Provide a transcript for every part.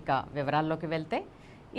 ఇక వివరాల్లోకి వెళ్తే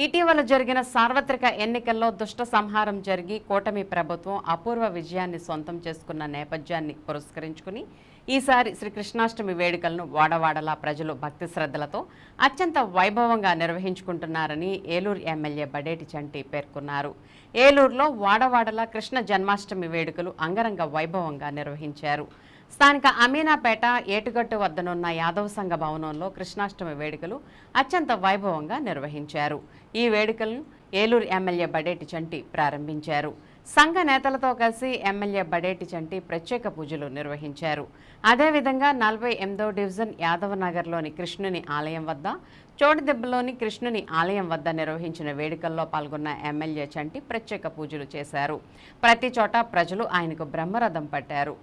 ఇటీవల జరిగిన సార్వత్రిక ఎన్నికల్లో దుష్ట సంహారం జరిగి కూటమి ప్రభుత్వం అపూర్వ విజయాన్ని సొంతం చేసుకున్న నేపథ్యాన్ని పురస్కరించుకుని ఈసారి శ్రీ కృష్ణాష్టమి వేడుకలను వాడవాడలా ప్రజలు భక్తి శ్రద్ధలతో అత్యంత వైభవంగా నిర్వహించుకుంటున్నారని ఏలూరు ఎమ్మెల్యే బడేటి చంటి పేర్కొన్నారు. ఏలూరులో వాడవాడలా కృష్ణ జన్మాష్టమి వేడుకలు అంగరంగ వైభవంగా నిర్వహించారు. స్థానిక అమీనాపేట ఏటుగట్టు వద్దనున్న యాదవ సంఘ భవనంలో కృష్ణాష్టమి వేడుకలు అత్యంత వైభవంగా నిర్వహించారు. ఈ వేడుకలను ఏలూరు ఎమ్మెల్యే బడేటి చంటి ప్రారంభించారు. సంఘ నేతలతో కలిసి ఎమ్మెల్యే బడేటి చంటి ప్రత్యేక పూజలు నిర్వహించారు. అదేవిధంగా నలభై ఎనిమిదో డివిజన్ యాదవ నగర్లోని కృష్ణుని ఆలయం వద్ద చోటుదెబ్బలోని కృష్ణుని ఆలయం వద్ద నిర్వహించిన వేడుకల్లో పాల్గొన్న ఎమ్మెల్యే చంటి ప్రత్యేక పూజలు చేశారు. ప్రతి చోట ప్రజలు ఆయనకు బ్రహ్మరథం పట్టారు.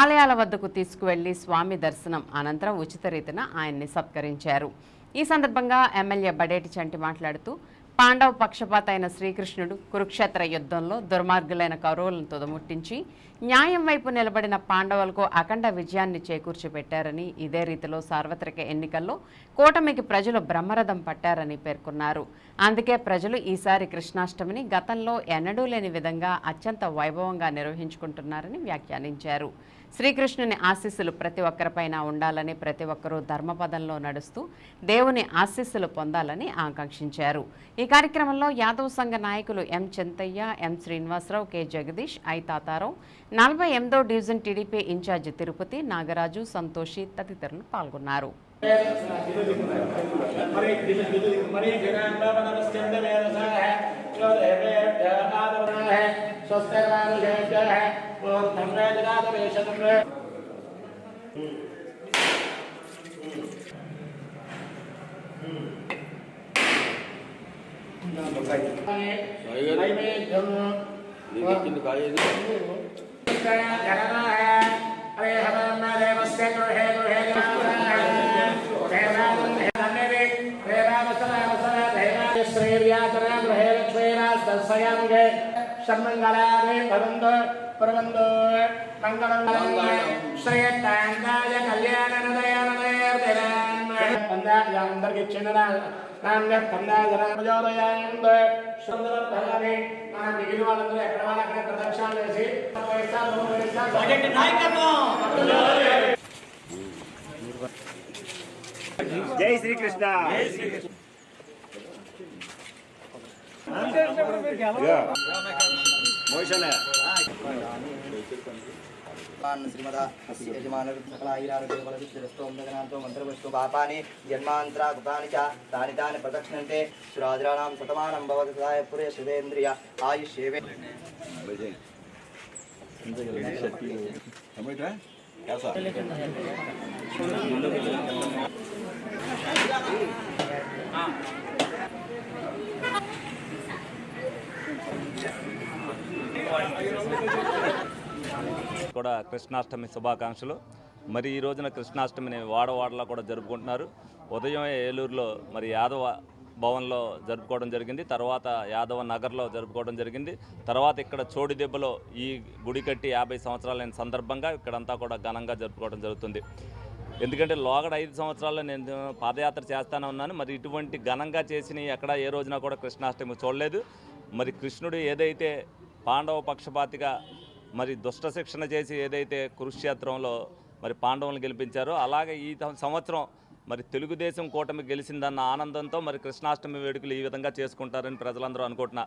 ఆలయాల వద్దకు తీసుకువెళ్ళి స్వామి దర్శనం అనంతరం ఉచిత రీతిన ఆయన్ని సత్కరించారు. ఈ సందర్భంగా ఎమ్మెల్యే బడేటి చంటి మాట్లాడుతూ పాండవ పక్షపాత అయిన శ్రీకృష్ణుడు కురుక్షేత్ర యుద్ధంలో దుర్మార్గులైన కౌరవులను తుదముట్టించి న్యాయం వైపు నిలబడిన పాండవులకు అఖండ విజయాన్ని చేకూర్చిపెట్టారని ఇదే రీతిలో సార్వత్రిక ఎన్నికల్లో కూటమికి ప్రజలు బ్రహ్మరథం పట్టారని పేర్కొన్నారు. అందుకే ప్రజలు ఈసారి కృష్ణాష్టమిని గతంలో ఎన్నడూ లేని విధంగా అత్యంత వైభవంగా నిర్వహించుకుంటున్నారని వ్యాఖ్యానించారు. శ్రీకృష్ణుని ఆశీస్సులు ప్రతి ఒక్కరిపైన ఉండాలని ప్రతి ఒక్కరూ ధర్మపదంలో నడుస్తూ దేవుని ఆశీస్సులు పొందాలని ఆకాంక్షించారు. ఈ ఈ కార్యక్రమంలో యాదవ్ సంఘ నాయకులు M Chentaiah M Srinivasarao K Jagadish I Tatarao నలభై ఎనిమిదో division TDP incharge Tirupati Nagaraju Santoshi తదితరులు పాల్గొన్నారు. స్వస్థ ஷர்மங்களாரே பருந்த பருவந்தோ மங்களம் ஸ்ரீ தாங்காய கல்யாண நதய நதய సుందరతలని మన మిగిలిన వాళ్ళందరూ ఎక్కడ వాళ్ళు అక్కడ శ్రీమద యజమాన సకల మంత్రవస్తు పాపాని జన్మాంతరా కృతాని చ తాని తాని ప్రదక్షిణంతే సురాజరాణం శతమానం భవతి సదాయ పురే శుభేంద్రియ ఆయుష్యేవే కూడా కృష్ణాష్టమి శుభాకాంక్షలు. మరి ఈ రోజున కృష్ణాష్టమిని వాడవాడలా కూడా జరుపుకుంటున్నారు. ఉదయం ఏలూరులో మరి యాదవ భవన్లో జరుపుకోవడం జరిగింది. తర్వాత యాదవ నగర్లో జరుపుకోవడం జరిగింది. తర్వాత ఇక్కడ చోడి దెబ్బలో ఈ గుడి కట్టి యాభై సంవత్సరాలైన సందర్భంగా ఇక్కడంతా కూడా ఘనంగా జరుపుకోవడం జరుగుతుంది. ఎందుకంటే లోగడ ఐదు సంవత్సరాల్లో నేను పాదయాత్ర చేస్తానే ఉన్నాను. మరి ఇటువంటి ఘనంగా చేసిన ఎక్కడ ఏ రోజున కూడా కృష్ణాష్టమి చూడలేదు. మరి కృష్ణుడు ఏదైతే పాండవ పక్షపాతిగా మరి దుష్ట శిక్షణ చేసి ఏదైతే కురుక్షేత్రంలో మరి పాండవులను గెలిపించారో అలాగే ఈ సంవత్సరం మరి తెలుగుదేశం కూటమి గెలిచిందన్న ఆనందంతో మరి కృష్ణాష్టమి వేడుకలు ఈ విధంగా చేసుకుంటారని ప్రజలందరూ అనుకుంటున్నా.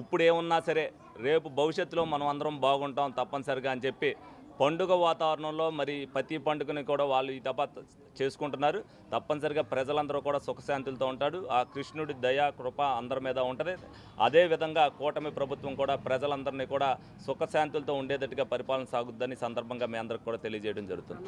ఇప్పుడు ఏమున్నా సరే రేపు భవిష్యత్తులో మనం అందరం బాగుంటాం తప్పనిసరిగా అని చెప్పి పండుగ వాతావరణంలో మరి ప్రతి పండుగని కూడా వాళ్ళు ఈ తప చేసుకుంటున్నారు. తప్పనిసరిగా ప్రజలందరూ కూడా సుఖశాంతులతో ఉంటాడు ఆ కృష్ణుడి దయ కృప అందరి మీద ఉంటుంది. అదే విధంగా కూటమి ప్రభుత్వం కూడా ప్రజలందరినీ కూడా సుఖశాంతులతో ఉండేటట్టుగా పరిపాలన సాగుద్దని సందర్భంగా మీ అందరికి కూడా తెలియజేయడం జరుగుతుంది.